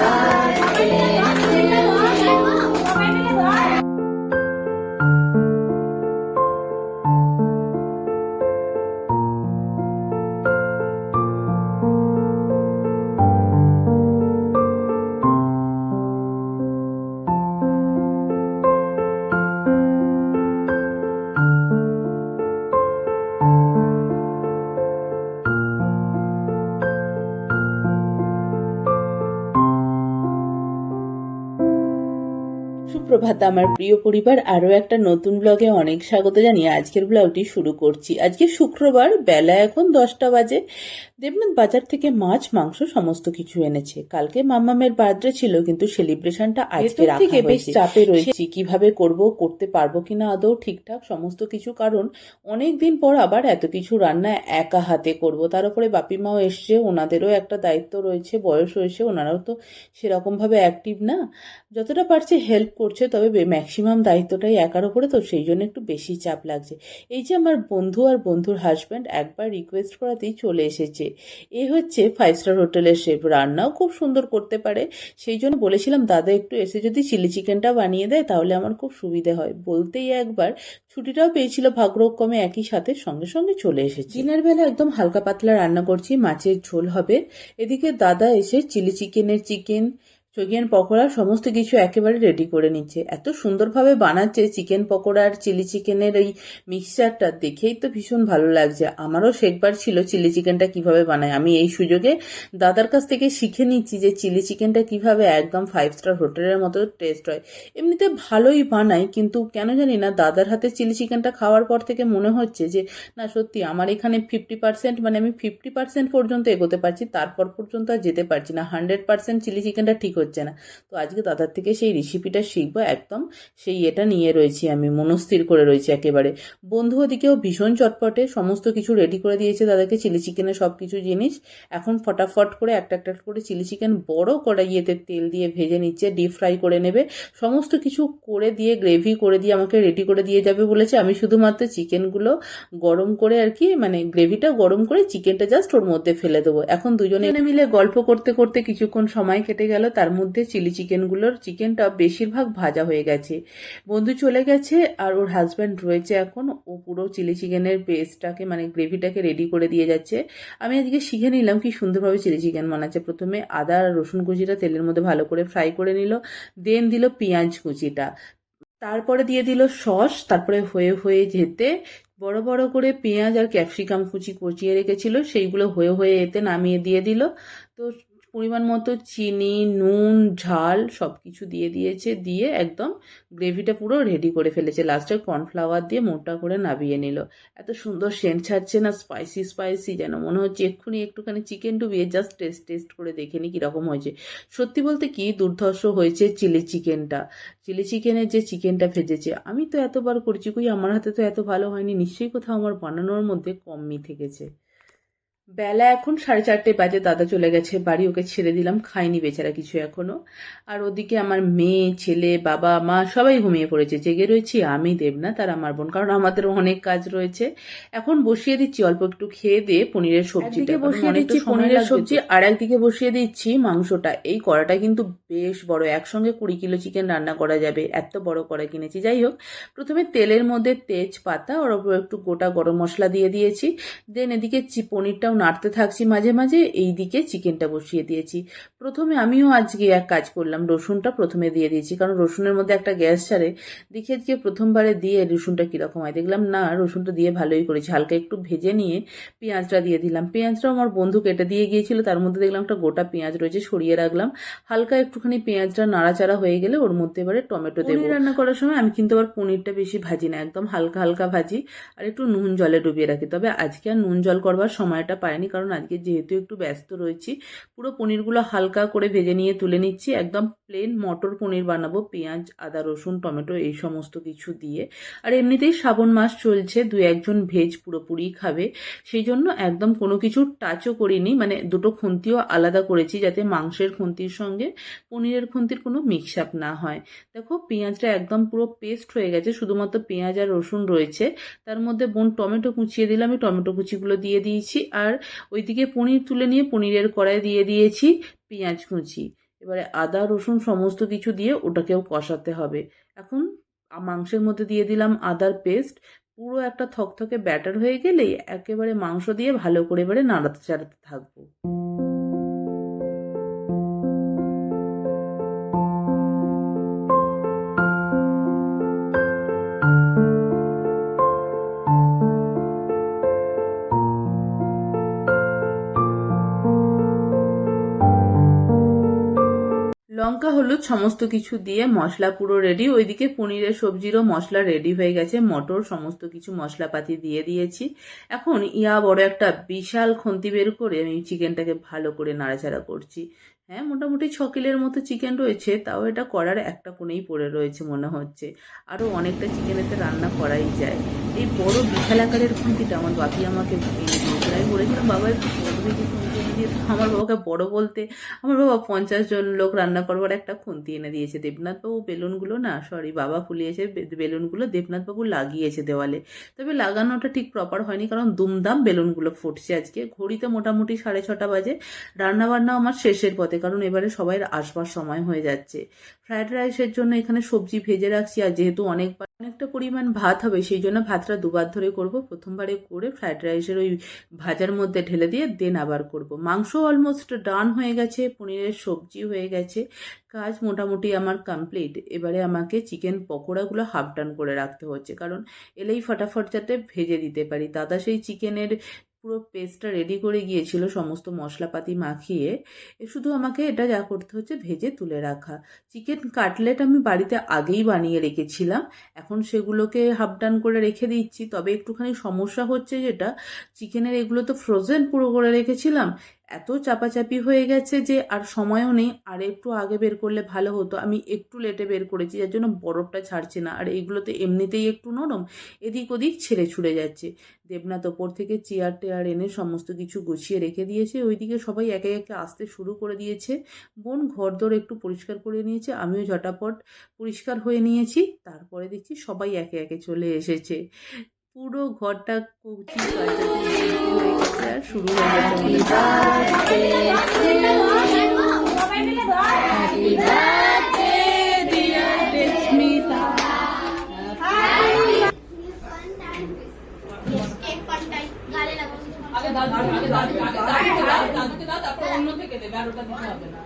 Bye. সুপ্রভাত আমার প্রিয় পরিবার আরও একটা নতুন ব্লগে অনেক স্বাগত জানিয়ে আজকের ব্লগটি শুরু করছি। আজকে শুক্রবার বেলা এখন দশটা বাজে। দেবনাথ বাজার থেকে মাছ মাংস সমস্ত কিছু এনেছে। কালকে মাম্মামের বার্থডে ছিল কিন্তু সেলিব্রেশনটা আজকে থেকে বেশ চাপে রয়েছি। কীভাবে করব করতে পারব কিনা আদৌ ঠিকঠাক সমস্ত কিছু কারণ অনেক দিন পর আবার এত কিছু রান্না একা হাতে করব। তার উপরে বাপিমাও এসছে ওনাদেরও একটা দায়িত্ব রয়েছে বয়স হয়েছে ওনারাও তো সেরকমভাবে অ্যাক্টিভ না। যতটা পারছে হেল্প করছে তবে ম্যাক্সিমাম দায়িত্বটাই একার ওপরে, তো সেই জন্য একটু বেশি চাপ লাগছে। এই যে আমার বন্ধু আর বন্ধুর হাজব্যান্ড একবার রিকোয়েস্ট করাতেই চলে এসেছে। এ হচ্ছে ফাইভ স্টার হোটেলের শেফ রান্নাও খুব সুন্দর করতে পারে। সেই জন্য বলেছিলাম, দাদা একটু এসে যদি চিলি চিকেনটা বানিয়ে দেয়, তাহলে আমার খুব সুবিধে হয়। বলতেই একবার ছুটিটাও পেয়েছিল ভাগ্যক্রমে একই সাথে সঙ্গে সঙ্গে চলে এসেছে। দিনের বেলা একদম হালকা পাতলা রান্না করছি, মাছের ঝোল হবে। এদিকে দাদা এসে চিলি চিকেনের চিকেন চিকেন পকোড়া সমস্ত কিছু একেবারে রেডি করে নিচ্ছে। এত সুন্দরভাবে বানাচ্ছে চিকেন পকোড়া আর চিলি চিকেনের এই মিক্সচারটা দেখেই তো ভীষণ ভালো লাগছে। আমারও শেখবার ছিল চিলি চিকেনটা কীভাবে বানায়। আমি এই সুযোগে দাদার কাছ থেকে শিখে নিচ্ছি যে চিলি চিকেনটা কীভাবে একদম ফাইভ স্টার হোটেলের মতো টেস্ট হয়। এমনিতে ভালোই বানাই কিন্তু কেন জানি না দাদার হাতে চিলি চিকেনটা খাওয়ার পর থেকে মনে হচ্ছে যে, না, সত্যি আমার এখানে ফিফটি পার্সেন্ট মানে আমি ফিফটি পার্সেন্ট পর্যন্ত এগোতে পারছি, তারপর পর্যন্ত আর যেতে পারছি না। হান্ড্রেড পার্সেন্ট চিলি চিকেনটা ঠিক হচ্ছে না। তো আজকে দাদার থেকে সেই রেসিপিটা শিখব, একদম সেই এটা নিয়ে রয়েছি আমি, মনস্থির করে রয়েছি একেবারে। বন্ধু ওদিকেও ভীষণ চটপটে, সমস্ত কিছু রেডি করে দিয়েছে দাদাকে চিলি চিকেনের সব কিছু জিনিস। এখন ফটাফট করে একটা একটা করে চিলি চিকেন বড় কড়াইয়েতে তেল দিয়ে ভেজে নিচ্ছে ডিপ ফ্রাই করে নেবে। সমস্ত কিছু করে দিয়ে গ্রেভি করে দিয়ে আমাকে রেডি করে দিয়ে যাবে বলেছে। আমি শুধুমাত্র চিকেনগুলো গরম করে আর কি মানে গ্রেভিটা গরম করে চিকেনটা জাস্ট ওর মধ্যে ফেলে দেবো। এখন দুজনে মিলে গল্প করতে করতে কিছুক্ষণ সময় কেটে গেল তার মধ্যে চিলি চিকেনগুলোর চিকেনটা বেশিরভাগ ভাজা হয়ে গেছে। বন্ধু চলে গেছে আর ওর হাজব্যান্ড রয়েছে এখন। ও পুরো চিলি চিকেনের পেস্টটাকে মানে গ্রেভিটাকে রেডি করে দিয়ে যাচ্ছে। আমি আজকে শিখে নিলাম কি সুন্দরভাবে চিলি চিকেন বানাচ্ছে। প্রথমে আদা আর রসুন কুচিটা তেলের মধ্যে ভালো করে ফ্রাই করে নিল দেন দিল পেঁয়াজ কুচিটা। তারপরে দিয়ে দিল সস, তারপরে হয়ে হয়ে যেতে বড় বড় করে পেঁয়াজ আর ক্যাপসিকাম কুচি কুচিয়ে রেখেছিল, সেইগুলো হয়ে হয়ে এতে নামিয়ে দিয়ে দিল। তো পরিমাণ মতো চিনি, নুন, ঝাল সব কিছু দিয়ে দিয়েছে, দিয়ে একদম গ্রেভিটা পুরো রেডি করে ফেলেছে। লাস্টে কর্নফ্লাওয়ার দিয়ে মোটা করে নাবিয়ে নিল। এত সুন্দর সেন্ট ছাড়ছে না স্পাইসি স্পাইসি যেন মনে হচ্ছে এক্ষুনি একটুখানি চিকেন ডুবিয়ে জাস্ট টেস্ট টেস্ট করে দেখে নি কীরকম হয়েছে। সত্যি বলতে কি দুর্ধর্ষ হয়েছে চিলি চিকেনটা চিলি চিকেনের যে চিকেনটা ভেজেছে, আমি তো এতবার করছি কই, আমার হাতে তো এত ভালো হয়নি, নিশ্চয়ই কোথাও আমার বানানোর মধ্যে কমই থেকেছে। বেলা এখন সাড়ে চারটে বাজে দাদা চলে গেছে বাড়ি ওকে ছেড়ে দিলাম খায়নি বেচারা কিছু এখনও। আর ওদিকে আমার মেয়ে ছেলে বাবা মা সবাই ঘুমিয়ে পড়েছে জেগে রয়েছি আমি দেবনাথ আর আমার বোন কারণ আমাদের অনেক কাজ রয়েছে। এখন বসিয়ে দিচ্ছি অল্প একটু খেয়ে দিয়ে পনিরের সবজিটা বসিয়ে দিচ্ছি পনিরের সবজি আর একদিকে বসিয়ে দিচ্ছি মাংসটা। এই কড়াটা কিন্তু বেশ বড় একসঙ্গে কুড়ি কিলো চিকেন রান্না করা যাবে এত বড় কড়া কিনেছি। যাই হোক প্রথমে তেলের মধ্যে তেজপাতা ওর ওপর একটু গোটা গরম মশলা দিয়ে দিয়েছি দেন এদিকে পনিরটাও নাড়তে থাকছি মাঝে মাঝে এই দিকে চিকেনটা বসিয়ে দিয়েছি। প্রথমে আমিও আজকে এক কাজ করলাম, রসুনটা প্রথমে দিয়ে দিয়েছি, কারণ রসুনের মধ্যে একটা গ্যাস ছাড়ে, দেখি আজকে প্রথমবারে দিয়ে রসুনটা কীরকম হয়। দেখলাম, না, রসুনটা দিয়ে ভালোই করেছি, হালকা একটু ভেজে নিয়ে পেঁয়াজটা দিয়ে দিলাম। পেঁয়াজটাও আমার বন্ধু কেটে দিয়ে গিয়েছিল, তার মধ্যে দেখলাম একটা গোটা পেঁয়াজ রয়েছে, সরিয়ে রাখলাম। হালকা একটুখানি পেঁয়াজটা নাড়াচাড়া হয়ে গেলে ওর মধ্যে এবারে টমেটো দেবো। রান্না করার সময় আমি কিন্তু আবার পনিরটা বেশি ভাজি না, একদম হালকা হালকা ভাজি, আর একটু নুন জলে ডুবিয়ে রাখি। তবে আজকে আর নুন জল করবার সময়টা পাইনি কারণ আজকে যেহেতু একটু ব্যস্ত রয়েছি, পুরো পনিরগুলো হালকা করে ভেজে নিয়ে তুলে নিচ্ছি, একদম প্লেন মটর পনির বানাবো, পেঁয়াজ, আদা, রসুন, টমেটো এই সমস্ত কিছু দিয়ে। আর এমনিতেই শ্রাবণ মাস চলছে দু একজন ভেজ পুরোপুরি খাবে। সেই জন্য একদম কোনো কিছু টাচও করিনি মানে দুটো খুন্তিও আলাদা করেছি যাতে মাংসের খুন্তির সঙ্গে পনিরের খুন্তির কোনো মিক্স আপ না হয়। দেখো, পেঁয়াজটা একদম পুরো পেস্ট হয়ে গেছে, শুধুমাত্র পেঁয়াজ আর রসুন রয়েছে। তার মধ্যে বোন টমেটো কুচিয়ে দিলাম আমি টমেটো কুচিগুলো দিয়ে দিয়েছি। আর ওইদিকে পনির তুলে নিয়ে পনিরের কড়াই দিয়ে দিয়েছি পেঁয়াজ কুচি। এবারে আদা, রসুন সমস্ত কিছু দিয়ে ওটাকেও কষাতে হবে। এখন মাংসের মধ্যে দিয়ে দিলাম আদার পেস্ট। পুরো একটা থকথকে ব্যাটার হয়ে গেলেই একেবারে মাংস দিয়ে ভালো করে এবারে নাড়াতে চাড়াতে থাকব। লঙ্কা, হলুদ সমস্ত কিছু দিয়ে মশলা পুরো রেডি ওইদিকে পনিরের সবজিরও মশলা রেডি হয়ে গেছে। মটর সমস্ত কিছু মশলাপাতি দিয়ে দিয়েছি। এখন ইয়া বড় একটা বিশাল খুন্তি বের করে আমি চিকেনটাকে ভালো করে নাড়াচাড়া করছি। হ্যাঁ মোটামুটি ছ কিলের মতো চিকেন রয়েছে, তাও এটা করার একটা কোণেই পড়ে রয়েছে মনে হচ্ছে। আরও অনেকটা চিকেনেতে রান্না করাই যায়। এই বড় বিশাল আকারের খুন্তিটা আমার বাপি আমাকে দিয়েছিল আমি বলেছিলাম বাবা দেখে খুন্তি দিয়ে আমার বাবাকে বড় বলতে, আমার বাবা পঞ্চাশ জন লোক রান্না করবার একটা খুন্তি এনে দিয়েছে দেবনাথবাবু বেলুনগুলো না সরি বাবা ফুলিয়েছে বেলুনগুলো দেবনাথবাবু লাগিয়েছে দেওয়ালে। তবে লাগানোটা ঠিক প্রপার হয়নি কারণ দুমদাম বেলুনগুলো ফুটছে আজকে। ঘড়িতে মোটামুটি সাড়ে ছটা বাজে। রান্না বান্না আমার শেষের পথে কারণ এবারে সবাই আসবার সময় হয়ে যাচ্ছে। ফ্রায়েড রাইসের জন্য এখানে সবজি ভেজে রাখছি আর যেহেতু অনেক অনেকটা পরিমাণ ভাত হবে, সেই জন্য ভাতটা দুবার ধরে করব। প্রথমবারে করে ফ্রাইড রাইসের ওই ভাজার মধ্যে ঢেলে দিয়ে দেন আবার করব। মাংস অলমোস্ট ডান হয়ে গেছে, পনিরের সবজি হয়ে গেছে, কাজ মোটামুটি আমার কমপ্লিট এবারে আমাকে চিকেন পকোড়াগুলো হাফ ডান করে রাখতে হচ্ছে, কারণ এলেই ফটাফট যাতে ভেজে দিতে পারি। দাদা সেই চিকেনের পুরো পেস্টটা রেডি করে গিয়েছিল, সমস্ত মশলাপাতি মাখিয়ে। এ শুধু আমাকে এটা যা করতে হচ্ছে ভেজে তুলে রাখা। চিকেন কাটলেট আমি বাড়িতে আগেই বানিয়ে রেখেছিলাম। এখন সেগুলোকে হাফ ডান করে রেখে দিচ্ছি। তবে একটুখানি সমস্যা হচ্ছে যেটা চিকেনের এগুলো তো ফ্রোজেন পুরো করে রেখেছিলাম। এত চাপাচাপি হয়ে গেছে যে আর সময়ও নেই, আর একটু আগে বের করলে ভালো হতো। আমি একটু লেটে বের করেছি, যার জন্য বরফটা ছাড়ছে না। আর এইগুলো তো এমনিতেই একটু নরম, এদিক ওদিক ছেড়ে ছুড়ে যাচ্ছে। দেবনাথ ওপর থেকে চেয়ার টেয়ার এনে সমস্ত কিছু গুছিয়ে রেখে দিয়েছে। ওইদিকে সবাই একে একে আসতে শুরু করে দিয়েছে। বোন ঘর ঘরদোর একটু পরিষ্কার করে নিয়েছে, আমিও ঝটাপট পরিষ্কার হয়ে নিয়েছি। তারপরে দেখছি সবাই একে একে চলে এসেছে। পুরো ঘরটা কুচি শুরু অন্য থেকে দেবে আর ওটা দিতে হবে না।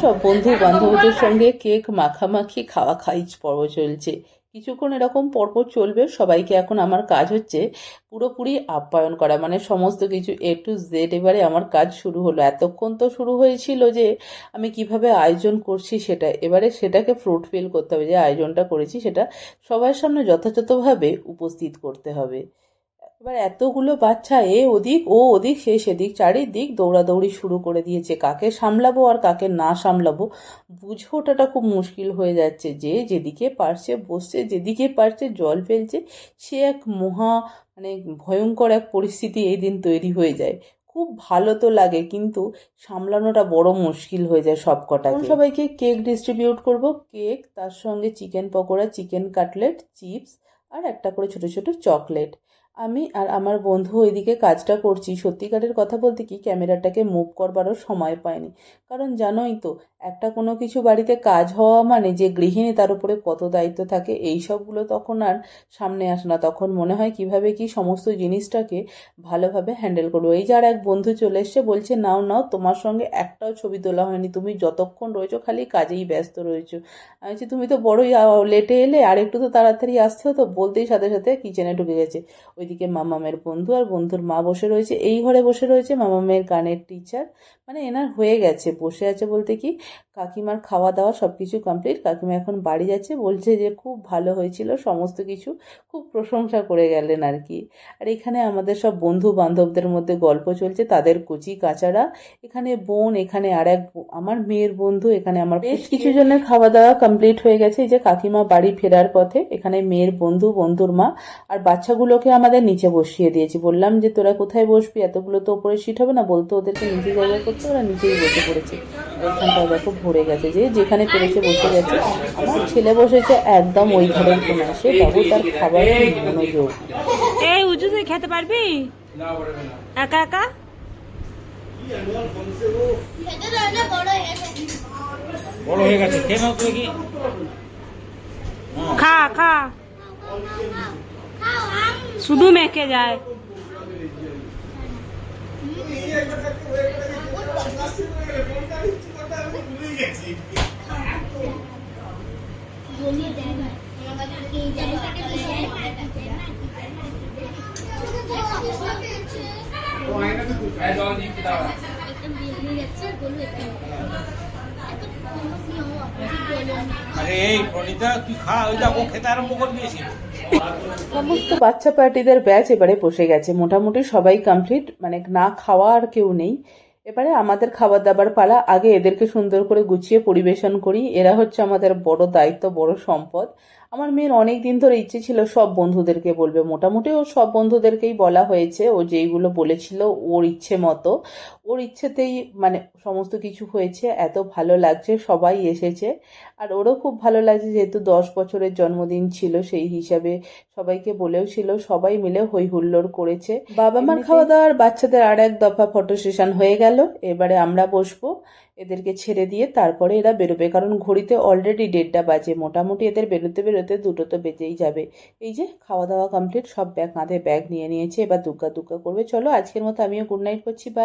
সব বন্ধু বান্ধবদের সঙ্গে কেক মাখামাখি খাওয়া খাই পর্ব চলছে কিছুক্ষণ এরকম পরপর চলবে, সবাইকে এখন আমার কাজ হচ্ছে পুরোপুরি আপ্যায়ন করা। মানে সমস্ত কিছু এ টু জেড এবারে আমার কাজ শুরু হলো। এতক্ষণ তো শুরু হয়েছিল যে আমি কীভাবে আয়োজন করছি সেটা, এবারে সেটাকে ফ্রুট ফিল করতে হবে, যে আয়োজনটা করেছি সেটা সবার সামনে যথাযথভাবে উপস্থিত করতে হবে। এবার এতগুলো বাচ্চা এ ওদিক ও ওদিক সে সেদিক চারিদিক দৌড়াদৌড়ি শুরু করে দিয়েছে। কাকে সামলাবো আর কাকে না সামলাবো বুঝে ওঠাটা খুব মুশকিল হয়ে যাচ্ছে। যে যেদিকে পারছে বসছে যেদিকে পারছে জল ফেলছে সে এক মহা মানে ভয়ঙ্কর এক পরিস্থিতি এই দিন তৈরি হয়ে যায়। খুব ভালো তো লাগে কিন্তু সামলানোটা বড় মুশকিল হয়ে যায় সব কটা সবাইকে কেক ডিস্ট্রিবিউট করব। কেক তার সঙ্গে chicken pakora chicken cutlet chips আর একটা করে ছোট ছোট চকলেট আমি আর আমার বন্ধু ওইদিকে কাজটা করছি। সত্যিকারের কথা বলতে কি, ক্যামেরাটাকে মুভ করবারও সময় পাইনি। কারণ জানোই তো, একটা কোনো কিছু বাড়িতে কাজ হওয়া মানে যে গৃহিণী তার উপরে কত দায়িত্ব থাকে, এই সবগুলো তখন আর সামনে আসে না। তখন মনে হয় কীভাবে কি সমস্ত জিনিসটাকে ভালোভাবে হ্যান্ডেল করব। এই যে আর এক বন্ধু চলে এসছে, বলছে, নাও নাও, তোমার সঙ্গে একটাও ছবি তোলা হয়নি। তুমি যতক্ষণ রয়েছো খালি কাজেই ব্যস্ত রয়েছো। আমি বলছি, তুমি তো বড়ই লেটে এলে আর একটু তো তাড়াতাড়ি আসতে হতো বলতেই সাথে সাথে কিচেনে ঢুকে গেছে। ওইদিকে মামামের বন্ধু আর বন্ধুর মা বসে রয়েছে। এই ঘরে বসে রয়েছে মামামের গানের টিচার মানে এনার হয়ে গেছে বসে আছে বলতে কি কাকিমার খাওয়া দাওয়া সব কিছু কমপ্লিট কাকিমা এখন বাড়ি যাচ্ছে বলছে যে খুব ভালো হয়েছিল সমস্ত কিছু খুব প্রশংসা করে গেলেন আর কি। আর এখানে আমাদের সব বন্ধু বান্ধবদের মধ্যে গল্প চলছে তাদের কচি কাচারা এখানে বোন এখানে আর এক আমার মেয়ের বন্ধু এখানে আমার বেশ কিছু জনের খাওয়া দাওয়া কমপ্লিট হয়ে গেছে। এই যে কাকিমা বাড়ি ফেরার পথে এখানে মেয়ের বন্ধু বন্ধুর মা আর বাচ্চাগুলোকে আমাদের ওনাদের নিচে বসিয়ে দিয়েছি। বললাম যে তোরা কোথায় বসবি? এতগুলো তো ওপরে সিট হবে না? বলতো ওদেরকে নিচে জায়গা করতে ওরা নিচেই বসে পড়েছে। ওইখানটা দেখো ভরে গেছে। যে যেখানে পেরেছে বসে গেছে। আমার ছেলে বসেছে একদম ওই ঘরের কোনায় সে বাবু তার খাবারের মনোযোগ। এই উঁচু তুই খেতে পারবি? একা একা? বড় হয়ে গেছে। খা খা। শুধু মেখে যায়। আরে এই প্রণীতা তুই খা ওই দেখো খেতে আরম্ভ করে দিয়েছি। সমস্ত বাচ্চা পার্টিদের ব্যাচ এবারে বসে গেছে। মোটামুটি সবাই কমপ্লিট মানে না খাওয়া আর কেউ নেই। এবারে আমাদের খাবার দাবার পালা, আগে এদেরকে সুন্দর করে গুছিয়ে পরিবেশন করি। এরা হচ্ছে আমাদের বড় দায়িত্ব, বড় সম্পদ। আমার মেয়ের অনেক দিন ধরে ইচ্ছে ছিল সব বন্ধুদেরকে বলবে। মোটামুটি ও সব বন্ধুদেরকেই বলা হয়েছে। ও যেইগুলো বলেছিল ওর ইচ্ছে মতো। ওর ইচ্ছেতেই মানে সমস্ত কিছু হয়েছে। এত ভালো লাগছে সবাই এসেছে। আর ওরও খুব ভালো লাগছে যেহেতু দশ বছরের জন্মদিন ছিল সেই হিসাবে সবাইকে বলেও ছিল সবাই মিলে হই হুল্লোড় করেছে। বাবা মার খাওয়া দাওয়ার বাচ্চাদের আর এক দফা ফটো সেশন হয়ে গেল। এবারে আমরা বসবো এদেরকে ছেড়ে দিয়ে তারপরে এরা বেরোবে। কারণ ঘড়িতে অলরেডি দেড়টা বাজে। মোটামুটি এদের বেরোতে বেরোতে দুটো তো বেজেই যাবে। এই যে, খাওয়া দাওয়া কমপ্লিট সব ব্যাগ কাঁধে ব্যাগ নিয়ে নিয়েছে, এবার দুগ্গা দুগ্গা করবে। চলো, আজকের মতো আমিও গুড নাইট করছি বাই